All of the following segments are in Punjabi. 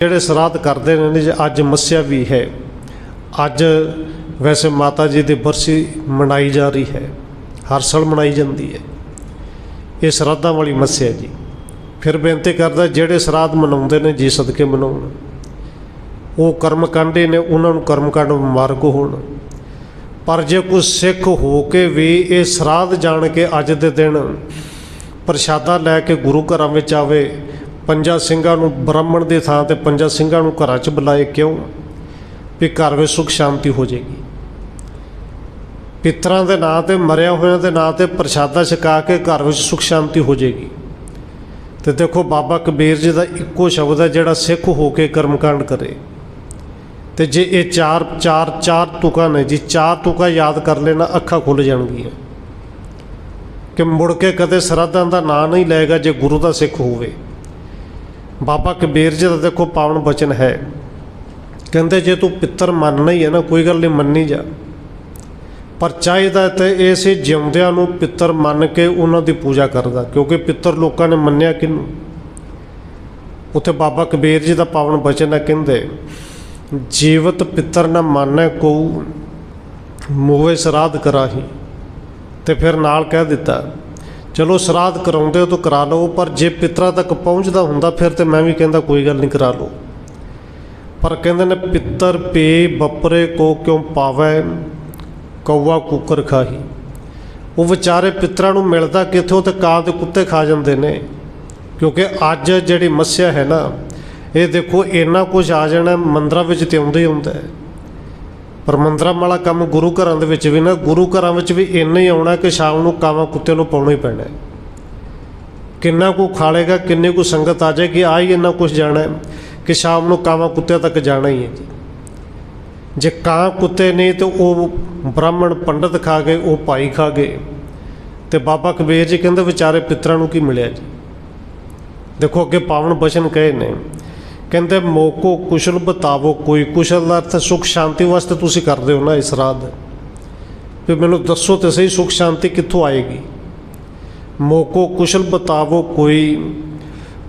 ਜਿਹੜੇ ਸਰਾਧ ਕਰਦੇ ਨੇ ਜੀ ਅੱਜ ਮੱਸਿਆ ਵੀ ਹੈ। ਅੱਜ ਵੈਸੇ ਮਾਤਾ ਜੀ ਦੀ ਬਰਸੀ ਮਨਾਈ ਜਾ ਰਹੀ ਹੈ। ਹਰ ਸਾਲ ਮਨਾਈ ਜਾਂਦੀ ਹੈ। ਇਹ ਸ਼ਰਾਧਾਂ ਵਾਲੀ ਮੱਸਿਆ ਜੀ। ਫਿਰ ਬੇਨਤੀ ਕਰਦਾ, ਜਿਹੜੇ ਸ਼ਰਾਧ ਮਨਾਉਂਦੇ ਨੇ, ਜੀ ਸਦਕੇ ਮਨਾਉਣ। ਉਹ ਕਰਮ ਕਰਮਕਾਂਡੀ ਨੇ, ਉਹਨਾਂ ਨੂੰ ਕਰਮ ਕਾਂਡ ਮੁਬਾਰਕ ਹੋਣ। ਪਰ ਜੇ ਕੋਈ ਸਿੱਖ ਹੋ ਕੇ ਵੀ ਇਹ ਸ਼ਰਾਧ ਜਾਣ ਕੇ ਅੱਜ ਦੇ ਦਿਨ ਪ੍ਰਸ਼ਾਦਾ ਲੈ ਕੇ ਗੁਰੂ ਘਰਾਂ ਵਿੱਚ ਆਵੇ ਪੰਜਾਂ ਸਿੰਘਾਂ ਨੂੰ ਬ੍ਰਾਹਮਣ ਦੀ ਥਾਂ ਤੇ ਪੰਜਾਂ ਸਿੰਘਾਂ ਨੂੰ ਘਰਾਂ 'ਚ ਬੁਲਾਏ ਕਿਉਂ? ਵੀ ਘਰ ਵਿੱਚ ਸੁਖ ਸ਼ਾਂਤੀ ਹੋ ਜਾਏਗੀ। ਪਿਤਰਾਂ ਦੇ ਨਾਂ ਤੇ ਮਰਿਆ ਹੋਇਆਂ ਦੇ ਨਾਂ ਤੇ ਪ੍ਰਸ਼ਾਦਾ ਛਕਾ ਕੇ ਘਰ ਵਿੱਚ ਸੁਖ ਸ਼ਾਂਤੀ ਹੋ ਜਾਏਗੀ। ਤੇ ਦੇਖੋ ਬਾਬਾ ਕਬੀਰ ਜੀ ਦਾ ਇੱਕੋ ਸ਼ਬਦ ਹੈ, ਜਿਹੜਾ ਸਿੱਖ ਹੋ ਕੇ ਕਰਮਕਾਂਡ ਕਰੇ। ਤੇ ਜੇ ਇਹ ਚਾਰ ਚਾਰ ਚਾਰ ਤੁਕਾਂ ਨੇ, ਜੀ ਚਾਰ ਤੁਕਾਂ ਯਾਦ ਕਰ ਲੈਣਾ ਅੱਖਾਂ ਖੁੱਲ ਜਾਣਗੀਆਂ। ਕਿ ਮੁੜ ਕੇ ਕਦੇ ਸ਼ਰਧਾਂ ਦਾ ਨਾਂ ਨਹੀਂ ਲਏਗਾ ਜੇ ਗੁਰੂ ਦਾ ਸਿੱਖ ਹੋਵੇ। ਬਾਬਾ ਕਬੀਰ ਜੀ ਦਾ ਦੇਖੋ ਪਾਵਨ ਬਚਨ ਹੈ। ਕਹਿੰਦੇ ਜੇ ਤੂੰ ਪਿੱਤਰ ਮੰਨਣਾ ਹੀ ਹੈ ਨਾ, ਕੋਈ ਗੱਲ ਨਹੀਂ, ਮੰਨੀ ਜਾ। ਪਰ ਚਾਹੀਦਾ ਤੇ ਇਹ ਸੀ ਜਿਉਂਦਿਆਂ ਨੂੰ ਪਿੱਤਰ ਮੰਨ ਕੇ ਉਹਨਾਂ ਦੀ ਪੂਜਾ ਕਰਦਾ, ਕਿਉਂਕਿ ਪਿੱਤਰ ਲੋਕਾਂ ਨੇ ਮੰਨਿਆ ਕਿਹਨੂੰ? ਉੱਥੇ ਬਾਬਾ ਕਬੀਰ ਜੀ ਦਾ ਪਾਵਨ ਬਚਨ ਹੈ, ਕਹਿੰਦੇ, ਜੀਵਤ ਪਿੱਤਰ ਨਾ ਮਾਨੈ ਕੋ ਮੋਵੇ ਸਰਾਧ ਕਰਾਹੀ। ਤੇ ਫਿਰ ਨਾਲ ਕਹਿ ਦਿੱਤਾ ਚਲੋ ਸਰਾਧ ਕਰਾਉਂਦੇ ਹੋ ਤਾਂ ਕਰਾ ਲਓ, ਪਰ ਜੇ ਪਿੱਤਰਾਂ ਤੱਕ ਪਹੁੰਚਦਾ ਹੁੰਦਾ ਫਿਰ ਤੇ ਮੈਂ ਵੀ ਕਹਿੰਦਾ ਕੋਈ ਗੱਲ ਨਹੀਂ ਕਰਾ ਲਓ। ਪਰ ਕਹਿੰਦੇ ਨੇ, ਪਿੱਤਰ ਪੇ ਬਪਰੇ ਕੋ ਕਿਉਂ ਪਾਵੈ? ਕੌਵਾ ਕੁੱਕਰ ਖਾਹੀ। ਉਹ ਵਿਚਾਰੇ ਪਿੱਤਰਾਂ ਨੂੰ ਮਿਲਦਾ ਕਿੱਥੋਂ? ਤੇ ਕਾਂ ਦੇ ਕੁੱਤੇ ਖਾ ਜਾਂਦੇ ਨੇ। ਕਿਉਂਕਿ ਅੱਜ ਜਿਹੜੀ ਮੱਸਿਆ ਹੈ ਨਾ, ਇਹ ਦੇਖੋ, ਇੰਨਾ ਕੁਝ ਆ ਜਾਣਾ, ਮੰਦਰਾਂ ਵਿੱਚ ਤੇ ਆਉਂਦਾ ਹੀ ਆਉਂਦਾ ਹੈ। ਪਰ ਮੰਦਰਾਂ ਵਾਲਾ ਕੰਮ ਗੁਰੂ ਘਰਾਂ ਦੇ ਵਿੱਚ ਵੀ ਨਾ, ਗੁਰੂ ਘਰਾਂ ਵਿੱਚ ਵੀ ਇੰਨਾ ਹੀ ਆਉਣਾ ਕਿ ਸ਼ਾਮ ਨੂੰ ਕਾਵਾਂ ਕੁੱਤੇ ਨੂੰ ਪਾਉਣਾ ਹੀ ਪੈਣਾ ਹੈ। ਕਿੰਨਾ ਕੁ ਖਾਲੇਗਾ ਕਿੰਨੇ ਕੁ ਸੰਗਤ ਆ ਜਾਏਗੀ, ਆ ਹੀ ਇੰਨਾ ਕੁਝ ਜਾਣਾ ਹੈ ਕਿ ਸ਼ਾਮ ਨੂੰ ਕਾਵਾਂ ਕੁੱਤਿਆਂ ਤੱਕ ਜਾਣਾ ਹੀ ਹੈ ਜੀ। ਜੇ ਕਾਂ ਕੁੱਤੇ ਨਹੀਂ ਤੇ ਉਹ ਬ੍ਰਾਹਮਣ ਪੰਡਤ ਖਾ ਗਏ, ਉਹ ਭਾਈ ਖਾ ਗਏ, ਤੇ ਬਾਬਾ ਕਬੀਰ ਜੀ ਕਹਿੰਦੇ ਵਿਚਾਰੇ ਪਿੱਤਰਾਂ ਨੂੰ ਕੀ ਮਿਲਿਆ ਜੀ? ਦੇਖੋ ਅੱਗੇ ਪਾਵਨ ਬਚਨ ਕਹੇ ਨੇ ਕਹਿੰਦੇ ਮੋਕੋ ਕੁਸ਼ਲ ਬਤਾਵੋ, ਕੋਈ ਕੁਸ਼ਲ ਦਾ ਅਰਥ ਸੁਖ ਸ਼ਾਂਤੀ ਵਾਸਤੇ ਤੁਸੀਂ ਕਰਦੇ ਹੋ ਨਾ ਇਸ ਰਾਤ ਵੀ ਮੈਨੂੰ ਦੱਸੋ ਤੇ ਸਹੀ ਸੁਖ ਸ਼ਾਂਤੀ ਕਿੱਥੋਂ ਆਏਗੀ। ਮੋਕੋ ਕੁਸ਼ਲ ਬਤਾਵੋ, ਕੋਈ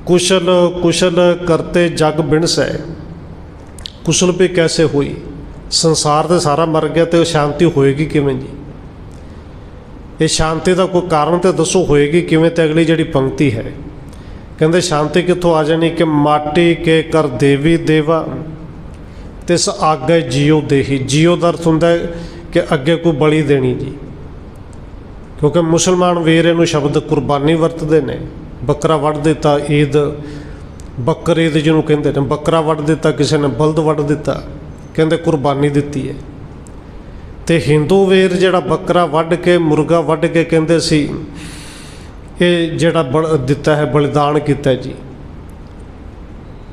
ਕੁਸ਼ਲ ਕੁਸ਼ਲ ਕਰਤੇ ਜਗ ਬਿਨਸੈ ਕੁਸ਼ਲ ਵੀ ਕੈਸੇ ਹੋਈ? ਸੰਸਾਰ ਤੇ ਸਾਰਾ ਮਰ ਗਿਆ ਤੇ ਉਹ ਸ਼ਾਂਤੀ ਹੋਏਗੀ ਕਿਵੇਂ ਜੀ? ਇਹ ਸ਼ਾਂਤੀ ਦਾ ਕੋਈ ਕਾਰਨ ਤੇ ਦੱਸੋ ਹੋਏਗੀ ਕਿਵੇਂ ਤੇ ਅਗਲੀ ਜਿਹੜੀ ਪੰਕਤੀ ਹੈ। ਕਹਿੰਦੇ ਸ਼ਾਂਤੀ ਕਿੱਥੋਂ ਆ ਜਾਣੀ ਕਿ ਮਾਟੀ ਕੇ ਕਰ ਦੇਵੀ ਦੇਵਾ, ਤਿਸ ਆਗੇ ਜਿਉ ਦੇਹੀ। ਜਿਉ ਦਾ ਅਰਥ ਹੁੰਦਾ ਕਿ ਅੱਗੇ ਕੋਈ ਬਲੀ ਦੇਣੀ ਜੀ। ਕਿਉਂਕਿ ਮੁਸਲਮਾਨ ਵੀਰ ਇਹਨੂੰ ਸ਼ਬਦ ਕੁਰਬਾਨੀ ਵਰਤਦੇ ਨੇ। ਬੱਕਰਾ ਵੱਢ ਦਿੱਤਾ, ਈਦ। ਬੱਕਰ ਈਦ ਜਿਹਨੂੰ ਕਹਿੰਦੇ ਨੇ। ਬੱਕਰਾ ਵੱਢ ਦਿੱਤਾ, ਕਿਸੇ ਨੇ ਬਲਦ ਵੱਢ ਦਿੱਤਾ, ਕਹਿੰਦੇ ਕੁਰਬਾਨੀ ਦਿੱਤੀ ਹੈ। ਤੇ ਹਿੰਦੂ ਵੀਰ ਜਿਹੜਾ ਬੱਕਰਾ ਵੱਢ ਕੇ, ਮੁਰਗਾ ਵੱਢ ਕੇ ਕਹਿੰਦੇ ਸੀ ਇਹ ਜਿਹੜਾ ਬਲ ਦਿੱਤਾ ਹੈ, ਬਲੀਦਾਨ ਕੀਤਾ ਜੀ।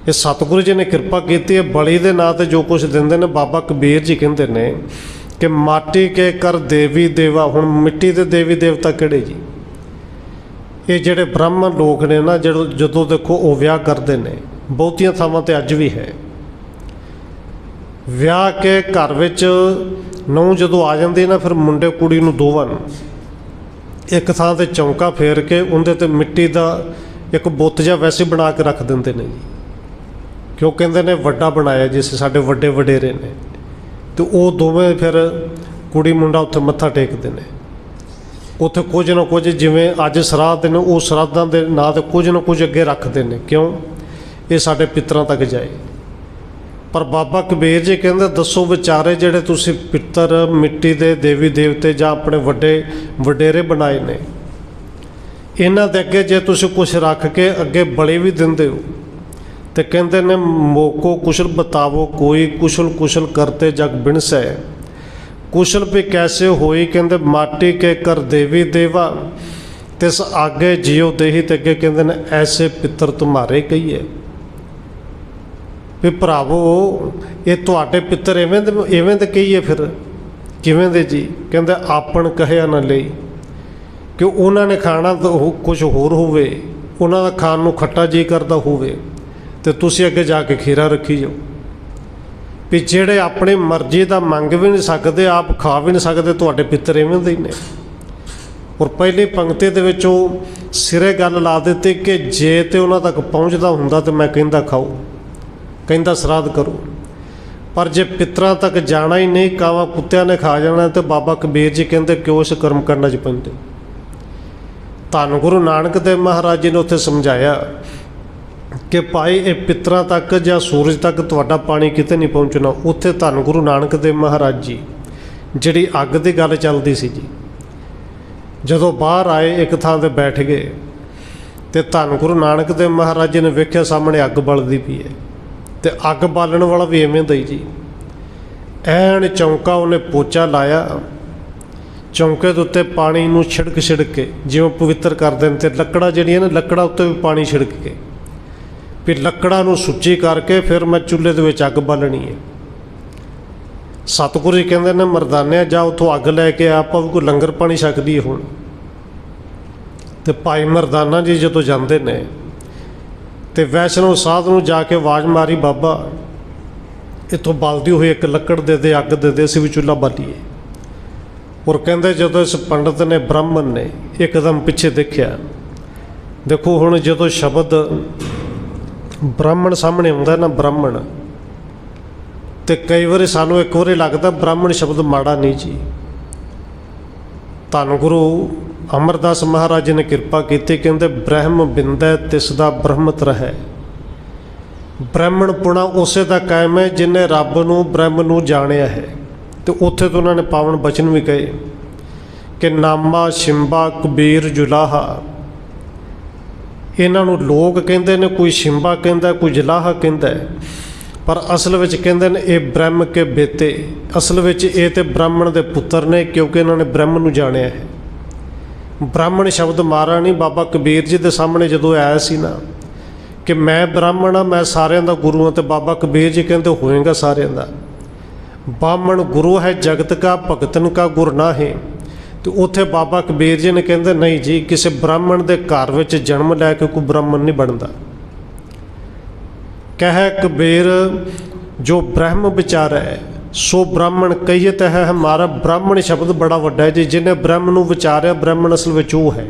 ਇਹ ਸਤਿਗੁਰੂ ਜੀ ਨੇ ਕਿਰਪਾ ਕੀਤੀ ਹੈ, ਬਲੀ ਦੇ ਨਾਂ ਤੇ ਜੋ ਕੁਝ ਦਿੰਦੇ ਨੇ, ਬਾਬਾ ਕਬੀਰ ਜੀ ਕਹਿੰਦੇ ਨੇ ਕਿ ਮਾਟੀ ਕੇ ਕਰ ਦੇਵੀ ਦੇਵਾ, ਹੁਣ ਮਿੱਟੀ ਦੇ ਦੇਵੀ ਦੇਵਤਾ ਕਿਹੜੇ ਜੀ? ਇਹ ਜਿਹੜੇ ਬ੍ਰਾਹਮਣ ਲੋਕ ਨੇ ਨਾ, ਜਦੋਂ ਜਦੋਂ ਦੇਖੋ ਉਹ ਵਿਆਹ ਕਰਦੇ ਨੇ, ਬਹੁਤੀਆਂ ਥਾਵਾਂ ਤੇ ਅੱਜ ਵੀ ਹੈ। ਵਿਆਹ ਕੇ ਘਰ ਵਿੱਚ ਨੂੰ ਜਦੋਂ ਆ ਜਾਂਦੀ ਨਾ, ਫਿਰ ਮੁੰਡੇ ਕੁੜੀ ਨੂੰ ਦੋਵਾਂ ਨੂੰ। ਇੱਕ ਥਾਂ ਤੇ ਚੌਂਕਾ ਫੇਰ ਕੇ ਉਹਦੇ ਤੇ ਮਿੱਟੀ ਦਾ ਇੱਕ ਬੁੱਤ ਜਿਹਾ ਵੈਸੇ ਬਣਾ ਕੇ ਰੱਖ ਦਿੰਦੇ ਨੇ ਜੀ। ਕਿਉਂ ਕਹਿੰਦੇ ਨੇ ਵੱਡਾ ਬਣਾਇਆ ਜਿਸ ਸਾਡੇ ਵੱਡੇ ਵਡੇਰੇ ਨੇ। ਤੇ ਉਹ ਦੋਵੇਂ ਫਿਰ ਕੁੜੀ ਮੁੰਡਾ ਉੱਥੇ ਮੱਥਾ ਟੇਕਦੇ ਨੇ। ਉੱਥੇ ਕੁਝ ਨਾ ਕੁਝ ਜਿਵੇਂ ਅੱਜ ਸਰਾਧ ਨੇ, ਉਹ ਸਰਾਧਾਂ ਦੇ ਨਾਂ ਤੇ ਕੁਝ ਨਾ ਕੁਝ ਅੱਗੇ ਰੱਖਦੇ ਨੇ। ਕਿਉਂ? ਇਹ ਸਾਡੇ ਪਿੱਤਰਾਂ ਤੱਕ ਜਾਏ। ਪਰ ਬਾਬਾ ਕਬੀਰ ਜੀ ਕਹਿੰਦੇ, ਦੱਸੋ ਵਿਚਾਰੇ ਜਿਹੜੇ ਤੁਸੀਂ ਪਿੱਤਰ, ਮਿੱਟੀ ਦੇ ਦੇਵੀ ਦੇਵਤੇ ਜਾਂ ਆਪਣੇ ਵੱਡੇ, ਵਡੇਰੇ ਬਣਾਏ ਨੇ, ਇਹਨਾਂ ਦੇ ਅੱਗੇ ਜੇ ਤੁਸੀਂ ਕੁਝ ਰੱਖ ਕੇ ਅੱਗੇ ਬਲੀ ਵੀ ਦਿੰਦੇ ਹੋ, ਤੇ ਕਹਿੰਦੇ ਨੇ, ਮੋਕੋ ਕੁਸ਼ਲ ਬਤਾਵੋ, ਕੋਈ ਕੁਸ਼ਲ ਕੁਸ਼ਲ ਕਰਤੇ ਜਗ ਬਿਨਸੈ ਕੁਸ਼ਲ ਵੀ ਕੈਸੇ ਹੋਈ? ਕਹਿੰਦੇ, ਮਾਟੀ ਕੇ ਕਰ ਦੇਵੀ ਦੇਵਾ, ਤਿਸ ਆਗੇ ਜਿਉ ਦੇਹੀ ਤੇ ਅੱਗੇ ਕਹਿੰਦੇ ਨੇ, ਐਸੇ ਪਿੱਤਰ ਤੁਹਾਰੇ ਕਹੀਏ। ਵੀ ਭਰਾਵੋ, ਇਹ ਤੁਹਾਡੇ ਪਿੱਤਰ ਐਵੇਂ ਦੇ ਐਵੇਂ ਦੇ ਕਹੀਏ ਫਿਰ। ਕਿਵੇਂ ਦੇ ਜੀ? ਕਹਿੰਦੇ, ਆਪਣ ਕਹਿਆ ਨਾ ਲਈ। ਕਿ ਉਹਨਾਂ ਨੇ ਖਾਣਾ ਤਾਂ ਕੁਝ ਹੋਰ ਹੋਵੇ। ਉਹਨਾਂ ਦਾ ਖਾਣ ਨੂੰ ਖੱਟਾ ਜੀ ਕਰਦਾ ਹੋਵੇ। ਤੇ ਤੁਸੀਂ ਅੱਗੇ ਜਾ ਕੇ ਖੀਰਾ ਰੱਖੀ ਜਾਓ। ਵੀ ਜਿਹੜੇ ਆਪਣੀ ਮਰਜ਼ੀ ਦਾ ਮੰਗ ਵੀ ਨਹੀਂ ਸਕਦੇ, ਆਪ ਖਾ ਵੀ ਨਹੀਂ ਸਕਦੇ, ਤੁਹਾਡੇ ਪਿੱਤਰ ਐਵੇਂ ਦੇ ਨੇ। ਔਰ ਪਹਿਲੀ ਪੰਕਤੀ ਦੇ ਵਿੱਚ ਉਹ ਸਿਰੇ ਗੱਲ ਲਾ ਦਿੱਤੀ ਕਿ ਜੇ ਤੇ ਉਹਨਾਂ ਤੱਕ ਪਹੁੰਚਦਾ ਹੁੰਦਾ ਤੇ ਮੈਂ ਕਹਿੰਦਾ ਖਾਓ ਕਹਿੰਦਾ, ਸ਼ਰਾਧ ਕਰੋ। ਪਰ ਜੇ ਪਿਤਰਾਂ ਤੱਕ ਜਾਣਾ ਹੀ ਨਹੀਂ, ਕਾਵਾਂ ਕੁੱਤਿਆਂ ਨੇ ਖਾ ਜਾਣਾ ਤੇ ਬਾਬਾ ਕਬੀਰ ਜੀ ਕਹਿੰਦੇ, ਕਿਉਂ ਇਸ ਕਰਮ ਕਰਨਾ ਚ ਪੈਂਦੇ? ਧੰਨ ਗੁਰੂ ਨਾਨਕ ਦੇਵ ਮਹਾਰਾਜ ਜੀ ਨੇ ਉੱਥੇ ਸਮਝਾਇਆ ਕਿ ਭਾਈ, ਇਹ ਪਿਤਰਾਂ ਤੱਕ ਜਾਂ ਸੂਰਜ ਤੱਕ ਤੁਹਾਡਾ ਪਾਣੀ ਕਿਤੇ ਨਹੀਂ ਪਹੁੰਚਣਾ। ਉੱਥੇ ਧੰਨ ਗੁਰੂ ਨਾਨਕ ਦੇਵ ਮਹਾਰਾਜ ਜੀ, ਜਿਹੜੀ ਅੱਗ ਦੀ ਗੱਲ ਚੱਲਦੀ ਸੀ ਜੀ, ਜਦੋਂ ਬਾਹਰ ਆਏ, ਇੱਕ ਥਾਂ ਤੇ ਬੈਠ ਗਏ ਤੇ ਧੰਨ ਗੁਰੂ ਨਾਨਕ ਦੇਵ ਮਹਾਰਾਜ ਜੀ ਨੇ ਵੇਖਿਆ ਸਾਹਮਣੇ ਅੱਗ ਬਲਦੀ ਪਈ ਹੈ। ਤੇ ਅੱਗ ਬਾਲਣ ਵਾਲਾ ਵੀ ਐਵੇਂ ਦਾ ਹੀ ਜੀ। ਐਨ ਚੌਂਕਾ ਉਹਨੇ ਪੋਚਾ ਲਾਇਆ। ਚੌਂਕੇ ਦੇ ਉੱਤੇ ਪਾਣੀ ਨੂੰ ਛਿੜਕ ਛਿੜਕ ਕੇ ਜਿਵੇਂ ਪਵਿੱਤਰ ਕਰਦੇ ਨੇ ਤੇ ਲੱਕੜਾਂ ਜਿਹੜੀਆਂ ਨੇ ਲੱਕੜਾਂ ਉੱਤੇ ਵੀ ਪਾਣੀ ਛਿੜਕ ਕੇ। ਫਿਰ ਲੱਕੜਾਂ ਨੂੰ ਸੁੱਚੀ ਕਰਕੇ ਫਿਰ ਮੈਂ ਚੁੱਲ੍ਹੇ ਦੇ ਵਿੱਚ ਅੱਗ ਬਾਲਣੀ ਹੈ। ਸਤਿਗੁਰੂ ਜੀ ਕਹਿੰਦੇ ਨੇ ਮਰਦਾਨਿਆ ਜਾ ਉੱਥੋਂ ਅੱਗ ਲੈ ਕੇ ਆ, ਆਪਾਂ ਵੀ ਕੋਈ ਲੰਗਰ ਪਾਣੀ ਛਕਦੀ ਹੁਣ। ਤੇ ਭਾਈ ਮਰਦਾਨਾ ਜੀ ਜਦੋਂ ਜਾਂਦੇ ਨੇ ਤੇ ਵੈਸ਼ਨੋ ਸਾਧ ਨੂੰ ਜਾ ਕੇ ਆਵਾਜ਼ ਮਾਰੀ, ਬਾਬਾ, ਇੱਥੋਂ ਬਲਦੀ ਹੋਈ ਇੱਕ ਲੱਕੜ ਦੇ ਦੇ ਅੱਗ ਦੇ ਦੇ ਅਸੀਂ ਵੀ ਚੁੱਲ੍ਹਾ ਬਾਲੀਏ। ਔਰ ਕਹਿੰਦੇ ਜਦੋਂ ਇਸ ਪੰਡਤ ਨੇ ਬ੍ਰਾਹਮਣ ਨੇ ਇੱਕਦਮ ਪਿੱਛੇ ਦੇਖਿਆ, ਦੇਖੋ ਹੁਣ ਜਦੋਂ ਸ਼ਬਦ ਬ੍ਰਾਹਮਣ ਸਾਹਮਣੇ ਆਉਂਦਾ ਨਾ ਬ੍ਰਾਹਮਣ, ਤੇ ਕਈ ਵਾਰੀ ਸਾਨੂੰ ਇੱਕ ਵਾਰੀ ਲੱਗਦਾ ਬ੍ਰਾਹਮਣ ਸ਼ਬਦ ਮਾੜਾ ਨਹੀਂ ਜੀ। ਧੰਨ ਗੁਰੂ ਅਮਰਦਾਸ ਮਹਾਰਾਜ ਜੀ ਨੇ ਕਿਰਪਾ ਕੀਤੀ, ਕਹਿੰਦੇ, ਬ੍ਰਹਮ ਬਿੰਦੈ ਤਿਸ ਦਾ ਬ੍ਰਹਮਤ ਰਹੈ ਬ੍ਰਾਹਮਣ ਪੁਣਾ ਉਸੇ ਦਾ ਕਾਇਮ ਹੈ, ਜਿਨੇ ਰੱਬ ਨੂੰ, ਬ੍ਰਹਮ ਨੂੰ ਜਾਣਿਆ ਹੈ। ਤੇ ਉੱਥੇ ਤੋਂ ਉਹਨਾਂ ਨੇ ਪਾਵਨ ਬਚਨ ਵੀ ਕਹੇ ਕਿ ਨਾਮਾ ਸ਼ਿੰਬਾ ਕਬੀਰ ਜੁਲਾਹਾ। ਇਹਨਾਂ ਨੂੰ ਲੋਕ ਕਹਿੰਦੇ ਨੇ, ਕੋਈ ਸ਼ਿੰਬਾ ਕਹਿੰਦਾ, ਕੋਈ ਜਲਾਹਾ ਕਹਿੰਦਾ ਪਰ ਅਸਲ ਵਿੱਚ ਕਹਿੰਦੇ ਨੇ, ਇਹ ਬ੍ਰਹਮ ਕੇ ਬੇਤੇ ਅਸਲ ਵਿੱਚ ਇਹ ਤੇ ਬ੍ਰਾਹਮਣ ਦੇ ਪੁੱਤਰ ਨੇ, ਕਿਉਂਕਿ ਇਹਨਾਂ ਨੇ ਬ੍ਰਹਮ ਨੂੰ ਜਾਣਿਆ ਹੈ। ਬ੍ਰਾਹਮਣ ਸ਼ਬਦ ਮਾਰਾ ਨਹੀਂ ਬਾਬਾ ਕਬੀਰ ਜੀ ਦੇ ਸਾਹਮਣੇ ਜਦੋਂ ਆਇਆ ਸੀ ਨਾ, ਕਿ ਮੈਂ ਬ੍ਰਾਹਮਣ ਆ, ਮੈਂ ਸਾਰਿਆਂ ਦਾ ਗੁਰੂ ਹਾਂ ਤੇ ਬਾਬਾ ਕਬੀਰ ਜੀ ਕਹਿੰਦੇ ਹੋਏਗਾ ਸਾਰਿਆਂ ਦਾ। ਬਾਹਮਣ ਗੁਰੂ ਹੈ, ਜਗਤ ਕਾ, ਭਗਤਨ ਕਾ ਗੁਰ ਨਾਹੀਂ। ਤੇ ਉੱਥੇ ਬਾਬਾ ਕਬੀਰ ਜੀ ਨੇ ਕਹਿੰਦੇ, ਨਹੀਂ ਜੀ, ਕਿਸੇ ਬ੍ਰਾਹਮਣ ਦੇ ਘਰ ਵਿੱਚ ਜਨਮ ਲੈ ਕੇ ਕੋਈ ਬ੍ਰਾਹਮਣ ਨਹੀਂ ਬਣਦਾ। ਕਹਿ ਕਬੀਰ, ਜੋ ਬ੍ਰਹਮ ਹੈ ਸੋ ਬ੍ਰਾਹਮਣ ਕਹੀਤ ਹੈ, ਹਮਾਰਾ ਬ੍ਰਾਹਮਣ ਸ਼ਬਦ ਬੜਾ ਵੱਡਾ ਹੈ ਜੀ, ਜਿਹਨੇ ਬ੍ਰਹਮ ਨੂੰ ਵਿਚਾਰਿਆ, ਬ੍ਰਾਹਮਣ ਅਸਲ ਵਿੱਚ ਉਹ ਹੈ।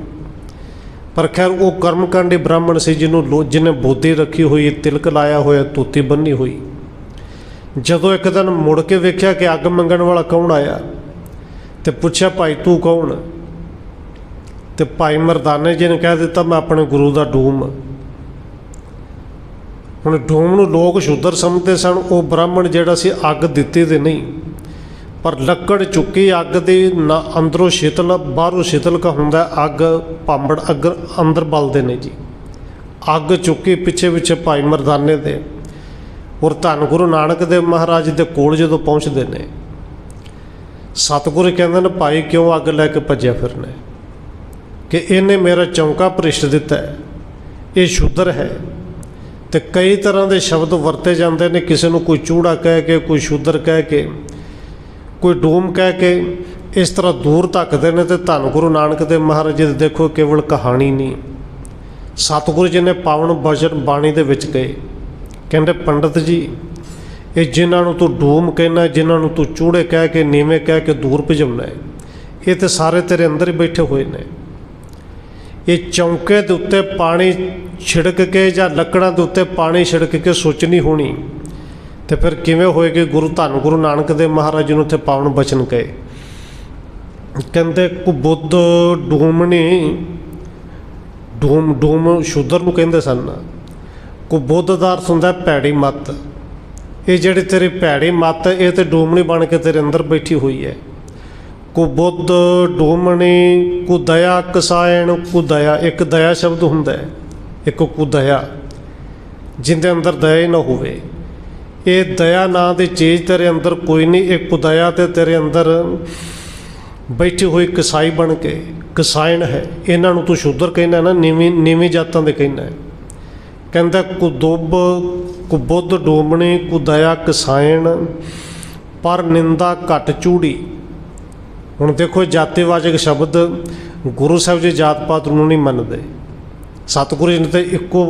ਪਰ ਖੈਰ, ਉਹ ਕਰਮਕਾਂਡੀ ਬ੍ਰਾਹਮਣ ਸੀ, ਜਿਹਨੂੰ ਲੋ- ਜਿਹਨੇ ਬੋਧੀ ਰੱਖੀ ਹੋਈ, ਤਿਲਕ ਲਾਇਆ ਹੋਇਆ ਧੋਤੀ ਬੰਨੀ ਹੋਈ। ਜਦੋਂ ਇੱਕ ਦਿਨ ਮੁੜ ਕੇ ਵੇਖਿਆ ਕਿ ਅੱਗ ਮੰਗਣ ਵਾਲਾ ਕੌਣ ਆਇਆ, ਤੇ ਪੁੱਛਿਆ, ਭਾਈ, ਤੂੰ ਕੌਣ? ਤੇ ਭਾਈ ਮਰਦਾਨੇ ਜੀ ਨੇ ਕਹਿ ਦਿੱਤਾ, ਮੈਂ ਆਪਣੇ ਗੁਰੂ ਦਾ ਡੂਮ ਹੁਣ ਡੂਮ ਨੂੰ ਲੋਕ ਸ਼ੂਦਰ ਸਮਝਦੇ ਸਨ, ਉਹ ਬ੍ਰਾਹਮਣ ਜਿਹੜਾ ਸੀ ਅੱਗ ਦਿੱਤੀ ਤੇ ਨਹੀਂ। ਪਰ ਲੱਕੜ ਚੁੱਕੀ ਅੱਗ ਦੇ ਨਾ ਅੰਦਰੋਂ ਸ਼ੀਤਲ, ਬਾਹਰੋਂ ਸ਼ੀਤਲ ਕਾ ਹੁੰਦਾ ਅੱਗ ਪਾਂਬੜ ਅੱਗ ਅੰਦਰ ਬਲਦੇ ਨੇ ਜੀ। ਅੱਗ ਚੁੱਕੀ ਪਿੱਛੇ ਪਿੱਛੇ ਭਾਈ ਮਰਦਾਨੇ ਦੇ ਔਰ ਧੰਨ ਗੁਰੂ ਨਾਨਕ ਦੇਵ ਮਹਾਰਾਜ ਦੇ ਕੋਲ ਜਦੋਂ ਪਹੁੰਚਦੇ ਨੇ, ਸਤਿਗੁਰੂ ਕਹਿੰਦੇ ਨੇ, ਭਾਈ, ਕਿਉਂ ਅੱਗ ਲੈ ਕੇ ਭੱਜਿਆ ਫਿਰਨਾ? ਕਿ ਇਹਨੇ ਮੇਰਾ ਚੌਂਕਾ ਭ੍ਰਿਸ਼ਟ ਦਿੱਤਾ ਹੈ। ਇਹ ਸ਼ੁੱਧਰ ਹੈ। ਤੇ ਕਈ ਤਰ੍ਹਾਂ ਦੇ ਸ਼ਬਦ ਵਰਤੇ ਜਾਂਦੇ ਨੇ, ਕਿਸੇ ਨੂੰ ਕੋਈ ਚੂੜਾ ਕਹਿ ਕੇ, ਕੋਈ ਸ਼ੂਦਰ ਕਹਿ ਕੇ, ਕੋਈ ਡੂਮ ਕਹਿ ਕੇ, ਇਸ ਤਰ੍ਹਾਂ ਦੂਰ ਧੱਕਦੇ ਨੇ ਤੇ ਧੰਨ ਗੁਰੂ ਨਾਨਕ ਦੇਵ ਮਹਾਰਾਜ ਜੀ ਦੇ ਦੇਖੋ ਕੇਵਲ ਕਹਾਣੀ ਨਹੀਂ। ਸਤਿਗੁਰੂ ਜੀ ਨੇ ਪਾਵਨ ਬਚਨ ਬਾਣੀ ਦੇ ਵਿੱਚ ਕਹੇ, ਕਹਿੰਦੇ, ਪੰਡਤ ਜੀ, ਇਹ ਜਿਨ੍ਹਾਂ ਨੂੰ ਤੂੰ ਡੂਮ ਕਹਿਣਾ ਜਿਨ੍ਹਾਂ ਨੂੰ ਤੂੰ ਚੂੜੇ ਕਹਿ ਕੇ, ਨੀਵੇਂ ਕਹਿ ਕੇ ਦੂਰ ਭਜਾਉਣਾ ਹੈ, ਇਹ ਤੇ ਸਾਰੇ ਤੇਰੇ ਅੰਦਰ ਹੀ ਬੈਠੇ ਹੋਏ ਨੇ। ਇਹ ਚੌਂਕੇ ਦੇ ਉੱਤੇ ਪਾਣੀ ਛਿੜਕ ਕੇ ਜਾਂ ਲੱਕੜਾਂ ਦੇ ਉੱਤੇ ਪਾਣੀ ਛਿੜਕ ਕੇ ਸੋਚਣੀ ਹੋਣੀ। ਤੇ ਫਿਰ ਕਿਵੇਂ ਹੋਏਗੀ? ਗੁਰੂ ਧੰਨ, ਗੁਰੂ ਨਾਨਕ ਦੇਵ ਮਹਾਰਾਜ ਜੀ ਨੂੰ ਉੱਥੇ ਪਾਵਨ ਬਚਨ ਕਹੇ। ਕਹਿੰਦੇ, ਕੁ ਬੁੱਧ ਡੂਮਣੀ, ਡੂਮ ਡੂਮ ਸ਼ੂਦਰ ਨੂੰ ਕਹਿੰਦੇ ਸਨ। ਕੁ ਬੁੱਧ ਦਾ ਅਰਥ ਹੁੰਦਾ ਭੈੜੀ ਮੱਤ। ਇਹ ਜਿਹੜੀ ਤੇਰੀ ਭੈੜੀ ਮੱਤ, ਇਹ ਤੇ ਡੂਮਣੀ ਬਣ ਕੇ ਤੇਰੇ ਅੰਦਰ ਬੈਠੀ ਹੋਈ ਹੈ। ਕੁ ਬੁੱਧ ਡੂਮਣੀ, ਕੁ ਦਇਆ ਕਸਾਇਣ, ਕੁ ਦਇਆ, ਇੱਕ ਦਇਆ ਸ਼ਬਦ ਹੁੰਦਾ ਹੈ। ਇੱਕ ਕੋ ਦਇਆ, ਜਿੰਦੇ ਅੰਦਰ ਦਇਆ ਹੀ ਨਾ ਹੋਵੇ। ਇਹ ਦਇਆ ਨਾਂ ਦੀ ਚੀਜ਼ ਤੇਰੇ ਅੰਦਰ ਕੋਈ ਨਹੀਂ, ਇਹ ਕੁਦਇਆ ਤੇ ਤੇਰੇ ਅੰਦਰ ਬੈਠੀ ਹੋਈ ਕਸਾਈ ਬਣ ਕੇ, ਕਸਾਇਣ ਹੈ। ਇਹਨਾਂ ਨੂੰ ਤੂੰ ਸ਼ੂਦਰ ਕਹਿੰਦਾ ਨਾ, ਨੀਵੀਂ ਨੀਵੀਂ ਜਾਤਾਂ ਦੇ ਕਹਿੰਦਾ ਕਹਿੰਦਾ ਕੁਦੁੱਬ ਕੁਬੁੱਧ ਡੋਮਣੇ ਕੁਦਇਆ ਕਸਾਇਣ, ਪਰ ਨਿੰਦਾ ਘਟ ਚੂੜੀ। ਹੁਣ ਦੇਖੋ ਇਹ ਜਾਤੀਵਾਚਕ ਸ਼ਬਦ ਗੁਰੂ ਸਾਹਿਬ ਜੀ ਜਾਤ ਪਾਤ ਨੂੰ ਨਹੀਂ ਮੰਨਦੇ। ਸਤਿਗੁਰੂ ਜੀ ਨੇ ਤਾਂ ਇੱਕੋ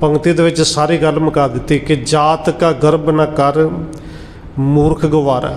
ਪੰਕਤੀ ਦੇ ਵਿੱਚ ਸਾਰੀ ਗੱਲ ਮੁਕਾ ਦਿੱਤੀ ਕਿ ਜਾਤ ਕਾ ਗਰਭ ਨਾ ਕਰ, ਮੂਰਖ ਗਵਾਰਾ।